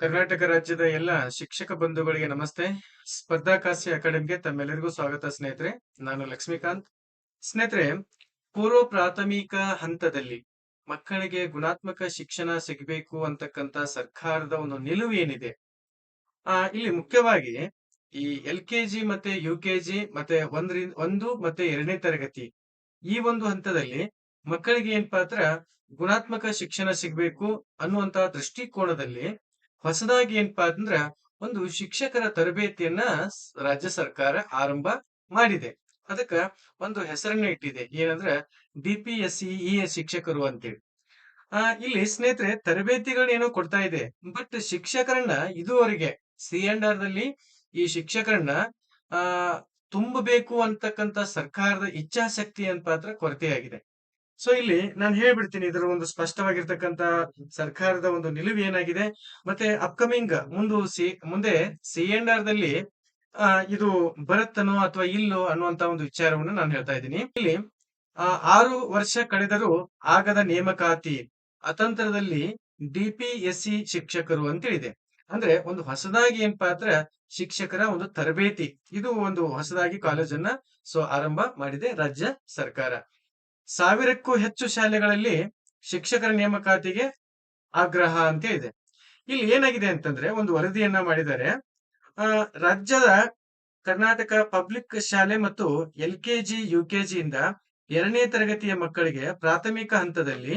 ಕರ್ನಾಟಕ ರಾಜ್ಯದ ಎಲ್ಲ ಶಿಕ್ಷಕ ಬಂಧುಗಳಿಗೆ ನಮಸ್ತೆ. ಸ್ಪರ್ಧಾಕಾಸಿ ಅಕಾಡೆಮಿಗೆ ತಮ್ಮೆಲ್ಲರಿಗೂ ಸ್ವಾಗತ ಸ್ನೇಹಿತರೆ. ನಾನು ಲಕ್ಷ್ಮೀಕಾಂತ್. ಸ್ನೇಹಿತರೆ, ಪೂರ್ವ ಪ್ರಾಥಮಿಕ ಹಂತದಲ್ಲಿ ಮಕ್ಕಳಿಗೆ ಗುಣಾತ್ಮಕ ಶಿಕ್ಷಣ ಸಿಗಬೇಕು ಅಂತಕ್ಕಂತ ಸರ್ಕಾರದ ಒಂದು ನಿಲುವು ಏನಿದೆ? ಆ, ಇಲ್ಲಿ ಮುಖ್ಯವಾಗಿ ಈ ಎಲ್ ಕೆ ಮತ್ತೆ ಯು ಮತ್ತೆ ಒಂದ್ರಿಂದ ಒಂದು ಮತ್ತೆ ಎರಡನೇ ತರಗತಿ ಈ ಒಂದು ಹಂತದಲ್ಲಿ ಮಕ್ಕಳಿಗೆ ಏನಪ್ಪಾ ಪಾತ್ರ ಗುಣಾತ್ಮಕ ಶಿಕ್ಷಣ ಸಿಗ್ಬೇಕು ಅನ್ನುವಂತ ದೃಷ್ಟಿಕೋನದಲ್ಲಿ ಹೊಸದಾಗಿ ಏನಪ್ಪಾ ಅಂದ್ರ ಒಂದು ಶಿಕ್ಷಕರ ತರಬೇತಿಯನ್ನ ರಾಜ್ಯ ಸರ್ಕಾರ ಆರಂಭ ಮಾಡಿದೆ. ಅದಕ್ಕ ಒಂದು ಹೆಸರನ್ನ ಇಟ್ಟಿದೆ. ಏನಂದ್ರ ಡಿ ಪಿ ಎಸ್ ಇ ಶಿಕ್ಷಕರು ಅಂತೇಳಿ. ಆ, ಇಲ್ಲಿ ಸ್ನೇಹಿತರೆ ತರಬೇತಿಗಳನ್ನೇನೋ ಕೊಡ್ತಾ ಇದೆ. ಬಟ್ ಶಿಕ್ಷಕರನ್ನ ಇದುವರೆಗೆ ಸಿ ಅಂಡ್ ಆರ್ ದಲ್ಲಿ ಈ ಶಿಕ್ಷಕರನ್ನ, ಆ, ತುಂಬಬೇಕು ಅಂತಕ್ಕಂತ ಸರ್ಕಾರದ ಇಚ್ಛಾಶಕ್ತಿ ಅಂತ ಪಾತ್ರ ಕೊರತೆಯಾಗಿದೆ. ಸೊ ಇಲ್ಲಿ ನಾನು ಹೇಳ್ಬಿಡ್ತೀನಿ ಇದರ ಒಂದು ಸ್ಪಷ್ಟವಾಗಿರ್ತಕ್ಕಂತ ಸರ್ಕಾರದ ಒಂದು ನಿಲುವು ಏನಾಗಿದೆ? ಮತ್ತೆ ಅಪ್ಕಮಿಂಗ್ ಮುಂದು ಸಿ, ಮುಂದೆ ಸಿ ಎಂಡ್ ಆರ್ ದಲ್ಲಿ ಇದು ಬರುತ್ತನೋ ಅಥವಾ ಇಲ್ಲೋ ಅನ್ನುವಂತ ಒಂದು ವಿಚಾರವನ್ನು ನಾನು ಹೇಳ್ತಾ ಇದ್ದೀನಿ. ಇಲ್ಲಿ ಆರು ವರ್ಷ ಕಳೆದರೂ ಆಗದ ನೇಮಕಾತಿ ಅತಂತ್ರದಲ್ಲಿ ಡಿಪಿಎಸ್ಸಿ ಶಿಕ್ಷಕರು ಅಂತ ಹೇಳಿದೆ ಅಂದ್ರೆ ಒಂದು ಹೊಸದಾಗಿ ಏನಪ್ಪಾ ಅಂದ್ರೆ ಶಿಕ್ಷಕರ ಒಂದು ತರಬೇತಿ. ಇದು ಒಂದು ಹೊಸದಾಗಿ ಕಾಲೇಜನ್ನ ಸೊ ಆರಂಭ ಮಾಡಿದೆ ರಾಜ್ಯ ಸರ್ಕಾರ. ಸಾವಿರಕ್ಕೂ ಹೆಚ್ಚು ಶಾಲೆಗಳಲ್ಲಿ ಶಿಕ್ಷಕರ ನೇಮಕಾತಿಗೆ ಆಗ್ರಹ ಅಂತ ಇದೆ. ಇಲ್ಲಿ ಏನಾಗಿದೆ ಅಂತಂದ್ರೆ ಒಂದು ವರದಿಯನ್ನ ಮಾಡಿದರೆ ರಾಜ್ಯದ ಕರ್ನಾಟಕ ಪಬ್ಲಿಕ್ ಶಾಲೆ ಮತ್ತು ಎಲ್ ಕೆ ಜಿ, ಯು ಎರಡನೇ ತರಗತಿಯ ಮಕ್ಕಳಿಗೆ ಪ್ರಾಥಮಿಕ ಹಂತದಲ್ಲಿ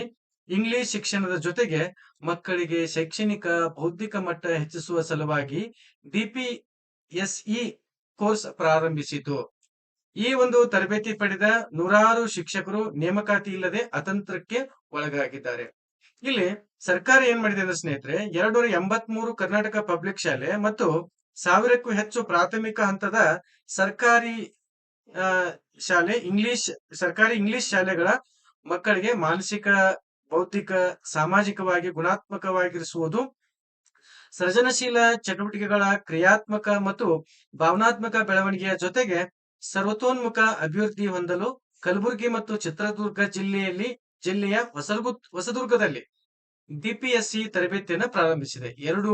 ಇಂಗ್ಲಿಷ್ ಶಿಕ್ಷಣದ ಜೊತೆಗೆ ಮಕ್ಕಳಿಗೆ ಶೈಕ್ಷಣಿಕ, ಬೌದ್ಧಿಕ ಮಟ್ಟ ಹೆಚ್ಚಿಸುವ ಸಲುವಾಗಿ ಡಿಪಿಎಸ್ಇ ಕೋರ್ಸ್ ಪ್ರಾರಂಭಿಸಿತು. ಈ ಒಂದು ತರಬೇತಿ ಪಡೆದ ನೂರಾರು ಶಿಕ್ಷಕರು ನೇಮಕಾತಿ ಇಲ್ಲದೆ ಅತಂತ್ರಕ್ಕೆ ಒಳಗಾಗಿದ್ದಾರೆ. ಇಲ್ಲಿ ಸರ್ಕಾರ ಏನ್ ಮಾಡಿದೆ ಅಂದ್ರೆ ಸ್ನೇಹಿತರೆ, ಎರಡ್ನೂರ ಎಂಬತ್ಮೂರು ಕರ್ನಾಟಕ ಪಬ್ಲಿಕ್ ಶಾಲೆ ಮತ್ತು ಸಾವಿರಕ್ಕೂ ಹೆಚ್ಚು ಪ್ರಾಥಮಿಕ ಹಂತದ ಸರ್ಕಾರಿ ಶಾಲೆ, ಇಂಗ್ಲಿಷ್, ಸರ್ಕಾರಿ ಇಂಗ್ಲಿಷ್ ಶಾಲೆಗಳ ಮಕ್ಕಳಿಗೆ ಮಾನಸಿಕ, ಬೌದ್ಧಿಕ, ಸಾಮಾಜಿಕವಾಗಿ ಗುಣಾತ್ಮಕವಾಗಿರಿಸುವುದು, ಸೃಜನಶೀಲ ಚಟುವಟಿಕೆಗಳ ಕ್ರಿಯಾತ್ಮಕ ಮತ್ತು ಭಾವನಾತ್ಮಕ ಬೆಳವಣಿಗೆಯ ಜೊತೆಗೆ ಸರ್ವತೋನ್ಮುಖ ಅಭಿವೃದ್ಧಿ ಹೊಂದಲು ಕಲಬುರಗಿ ಮತ್ತು ಚಿತ್ರದುರ್ಗ ಜಿಲ್ಲೆಯಲ್ಲಿ, ಜಿಲ್ಲೆಯ ಹೊಸರ್ಗು ಹೊಸದುರ್ಗದಲ್ಲಿ ಡಿಪಿಎಸ್ಸಿ ತರಬೇತಿಯನ್ನು ಪ್ರಾರಂಭಿಸಿದೆ. ಎರಡು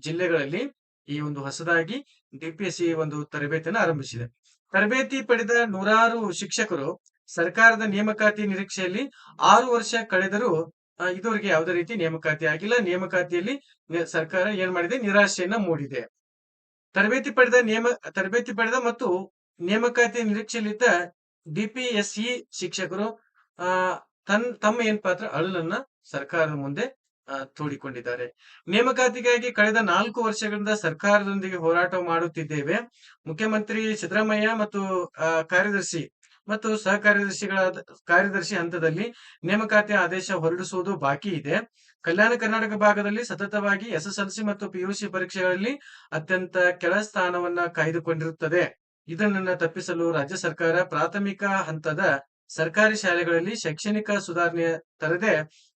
ಜಿಲ್ಲೆಗಳಲ್ಲಿ ಈ ಒಂದು ಹೊಸದಾಗಿ ಡಿಪಿಎಸ್ಸಿ ಒಂದು ತರಬೇತಿಯನ್ನು ಆರಂಭಿಸಿದೆ. ತರಬೇತಿ ಪಡೆದ ನೂರಾರು ಶಿಕ್ಷಕರು ಸರ್ಕಾರದ ನೇಮಕಾತಿ ನಿರೀಕ್ಷೆಯಲ್ಲಿ ಆರು ವರ್ಷ ಕಳೆದರೂ ಇದುವರೆಗೆ ಯಾವುದೇ ರೀತಿ ನೇಮಕಾತಿ ಆಗಿಲ್ಲ. ನೇಮಕಾತಿಯಲ್ಲಿ ಸರ್ಕಾರ ಏನ್ ಮಾಡಿದೆ? ನಿರಾಶೆಯನ್ನ ಮೂಡಿದೆ. ತರಬೇತಿ ಪಡೆದ ನೇಮ, ತರಬೇತಿ ಪಡೆದ ಮತ್ತು ನೇಮಕಾತಿ ನಿರೀಕ್ಷೆಯಲ್ಲಿದ್ದ ಡಿಪಿಎಸ್ಇ ಶಿಕ್ಷಕರು ತನ್, ತಮ್ಮ ಏನ್ ಪಾತ್ರ ಅಳಲನ್ನ ಸರ್ಕಾರದ ಮುಂದೆ ತೋಡಿಕೊಂಡಿದ್ದಾರೆ. ನೇಮಕಾತಿಗಾಗಿ ಕಳೆದ ನಾಲ್ಕು ವರ್ಷಗಳಿಂದ ಸರ್ಕಾರದೊಂದಿಗೆ ಹೋರಾಟ ಮಾಡುತ್ತಿದ್ದೇವೆ. ಮುಖ್ಯಮಂತ್ರಿ ಸಿದ್ದರಾಮಯ್ಯ ಮತ್ತು ಕಾರ್ಯದರ್ಶಿ ಮತ್ತು ಸಹಕಾರ್ಯದರ್ಶಿಗಳ ಕಾರ್ಯದರ್ಶಿ ಹಂತದಲ್ಲಿ ನೇಮಕಾತಿ ಆದೇಶ ಹೊರಡಿಸುವುದು ಬಾಕಿ ಇದೆ. ಕಲ್ಯಾಣ ಕರ್ನಾಟಕ ಭಾಗದಲ್ಲಿ ಸತತವಾಗಿ ಎಸ್ಎಸ್ಎಲ್ಸಿ ಮತ್ತು ಪಿಯುಸಿ ಪರೀಕ್ಷೆಗಳಲ್ಲಿ ಅತ್ಯಂತ ಕೆಳ ಸ್ಥಾನವನ್ನ ಕಾಯ್ದುಕೊಂಡಿರುತ್ತದೆ. ಇದನ್ನ ತಪ್ಪಿಸಲು ರಾಜ್ಯ ಸರ್ಕಾರ ಪ್ರಾಥಮಿಕ ಹಂತದ ಸರ್ಕಾರಿ ಶಾಲೆಗಳಲ್ಲಿ ಶೈಕ್ಷಣಿಕ ಸುಧಾರಣೆ ತರದೆ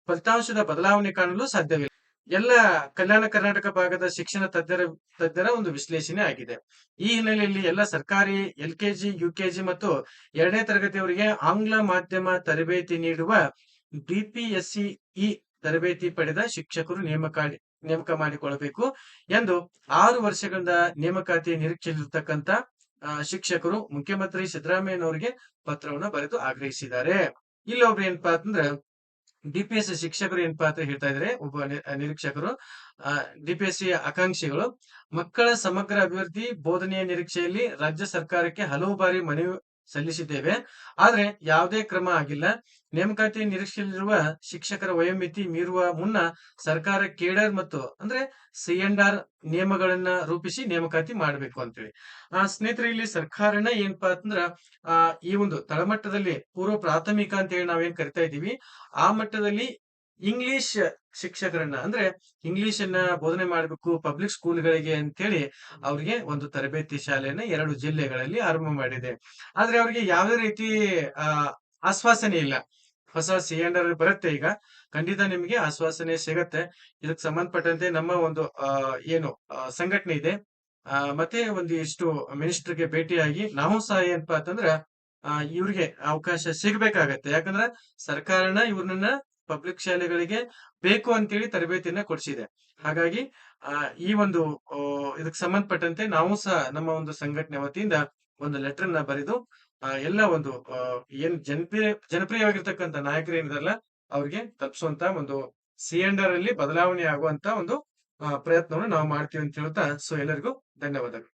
ಫಲಿತಾಂಶದ ಬದಲಾವಣೆ ಕಾಣಲು ಸಾಧ್ಯವಿಲ್ಲ. ಎಲ್ಲ ಕಲ್ಯಾಣ ಕರ್ನಾಟಕ ಭಾಗದ ಶಿಕ್ಷಣ ತಜ್ಞರ ತಜ್ಞರ ಒಂದು ವಿಶ್ಲೇಷಣೆ ಆಗಿದೆ. ಈ ಹಿನ್ನೆಲೆಯಲ್ಲಿ ಎಲ್ಲ ಸರ್ಕಾರಿ ಎಲ್ ಕೆಜಿ ಯು ಕೆಜಿ ಮತ್ತು ಎರಡನೇ ತರಗತಿಯವರಿಗೆ ಆಂಗ್ಲ ಮಾಧ್ಯಮ ತರಬೇತಿ ನೀಡುವ ಬಿಪಿಎಸ್ಸಿಇ ತರಬೇತಿ ಪಡೆದ ಶಿಕ್ಷಕರು ನೇಮಕ ನೇಮಕ ಮಾಡಿಕೊಳ್ಳಬೇಕು ಎಂದು ಆರು ವರ್ಷಗಳಿಂದ ನೇಮಕಾತಿ ನಿರೀಕ್ಷೆಯಲ್ಲಿರ್ತಕ್ಕಂಥ ಶಿಕ್ಷಕರು ಮುಖ್ಯಮಂತ್ರಿ ಸಿದ್ದರಾಮಯ್ಯನವರಿಗೆ ಪತ್ರವನ್ನು ಬರೆದು ಆಗ್ರಹಿಸಿದ್ದಾರೆ. ಇಲ್ಲೊಬ್ರು ಏನಪ್ಪಾ ಅಂತಂದ್ರೆ ಡಿಪಿಎಸ್ ಶಿಕ್ಷಕರು ಏನಪ್ಪಾ ಅಂತ ಹೇಳ್ತಾ ಇದ್ದಾರೆ ಒಬ್ಬ ನಿರೀಕ್ಷಕರು. ಡಿ ಪಿ ನಿರೀಕ್ಷಕರು ಡಿಪಿಎಸ್ಸಿ ಆಕಾಂಕ್ಷಿಗಳು, ಮಕ್ಕಳ ಸಮಗ್ರ ಅಭಿವೃದ್ಧಿ ಬೋಧನೆಯ ನಿರೀಕ್ಷೆಯಲ್ಲಿ ರಾಜ್ಯ ಸರ್ಕಾರಕ್ಕೆ ಹಲವು ಬಾರಿ ಮನವಿ ಸಲ್ಲಿಸಿದ್ದೇವೆ. ಆದ್ರೆ ಯಾವುದೇ ಕ್ರಮ ಆಗಿಲ್ಲ. ನೇಮಕಾತಿ ನಿರೀಕ್ಷೆಯಲ್ಲಿರುವ ಶಿಕ್ಷಕರ ವಯೋಮಿತಿ ಮೀರುವ ಮುನ್ನ ಸರ್ಕಾರ ಕೇಡರ್ ಮತ್ತು ಅಂದ್ರೆ ಸಿ ಆರ್ ನಿಯಮಗಳನ್ನ ರೂಪಿಸಿ ನೇಮಕಾತಿ ಮಾಡಬೇಕು ಅಂತೇಳಿ. ಆ, ಸ್ನೇಹಿತರೆ, ಇಲ್ಲಿ ಸರ್ಕಾರನ ಏನಪ್ಪಾ ಅಂತಂದ್ರ ಈ ಒಂದು ತಳಮಟ್ಟದಲ್ಲಿ ಪೂರ್ವ ಪ್ರಾಥಮಿಕ ಅಂತ ಹೇಳಿ ನಾವೇನ್ ಕರಿತಾ ಇದೀವಿ ಆ ಮಟ್ಟದಲ್ಲಿ ಇಂಗ್ಲಿಷ್ ಶಿಕ್ಷಕರನ್ನ, ಅಂದ್ರೆ ಇಂಗ್ಲಿಷ್ ಅನ್ನ ಬೋಧನೆ ಮಾಡಬೇಕು ಪಬ್ಲಿಕ್ ಸ್ಕೂಲ್ಗಳಿಗೆ ಅಂತೇಳಿ ಅವ್ರಿಗೆ ಒಂದು ತರಬೇತಿ ಶಾಲೆಯನ್ನ ಎರಡು ಜಿಲ್ಲೆಗಳಲ್ಲಿ ಆರಂಭ ಮಾಡಿದೆ. ಆದ್ರೆ ಅವ್ರಿಗೆ ಯಾವುದೇ ರೀತಿ ಆಶ್ವಾಸನೆ ಇಲ್ಲ. ಹೊಸ ಸಿ ಬರುತ್ತೆ ಈಗ. ಖಂಡಿತ ನಿಮ್ಗೆ ಆಶ್ವಾಸನೆ ಸಿಗತ್ತೆ. ಇದಕ್ಕೆ ಸಂಬಂಧಪಟ್ಟಂತೆ ನಮ್ಮ ಒಂದು ಏನು ಸಂಘಟನೆ ಇದೆ. ಮತ್ತೆ ಒಂದಿಷ್ಟು ಮಿನಿಸ್ಟರ್ಗೆ ಭೇಟಿಯಾಗಿ ನಾವು ಸಹ ಏನಪ್ಪಾ ಅಂತಂದ್ರ ಇವ್ರಿಗೆ ಅವಕಾಶ ಸಿಗ್ಬೇಕಾಗತ್ತೆ. ಯಾಕಂದ್ರ ಸರ್ಕಾರನ ಇವ್ರನ್ನ ಪಬ್ಲಿಕ್ ಶಾಲೆಗಳಿಗೆ ಬೇಕು ಅಂತೇಳಿ ತರಬೇತಿಯನ್ನ ಕೊಡಿಸಿದೆ. ಹಾಗಾಗಿ ಈ ಒಂದು ಇದಕ್ಕೆ ಸಂಬಂಧಪಟ್ಟಂತೆ ನಾವು ಸಹ ನಮ್ಮ ಒಂದು ಸಂಘಟನೆ ವತಿಯಿಂದ ಒಂದು ಲೆಟರ್‌ನ ಬರೆದು, ಆ, ಎಲ್ಲ ಒಂದು ಏನ್ ಜನಪ್ರಿಯ, ಜನಪ್ರಿಯವಾಗಿರ್ತಕ್ಕಂಥ ನಾಯಕರು ಏನಿದಾರಲ್ಲ, ಅವ್ರಿಗೆ ತಲುಪಿಸುವಂತ ಒಂದು ಸಿಯೆಂಡರ್ ಅಲ್ಲಿ ಬದಲಾವಣೆ ಆಗುವಂತ ಒಂದು ಪ್ರಯತ್ನವನ್ನು ನಾವು ಮಾಡ್ತೀವಿ ಅಂತ ಹೇಳ್ತಾ ಸೊ ಎಲ್ಲರಿಗೂ ಧನ್ಯವಾದಗಳು.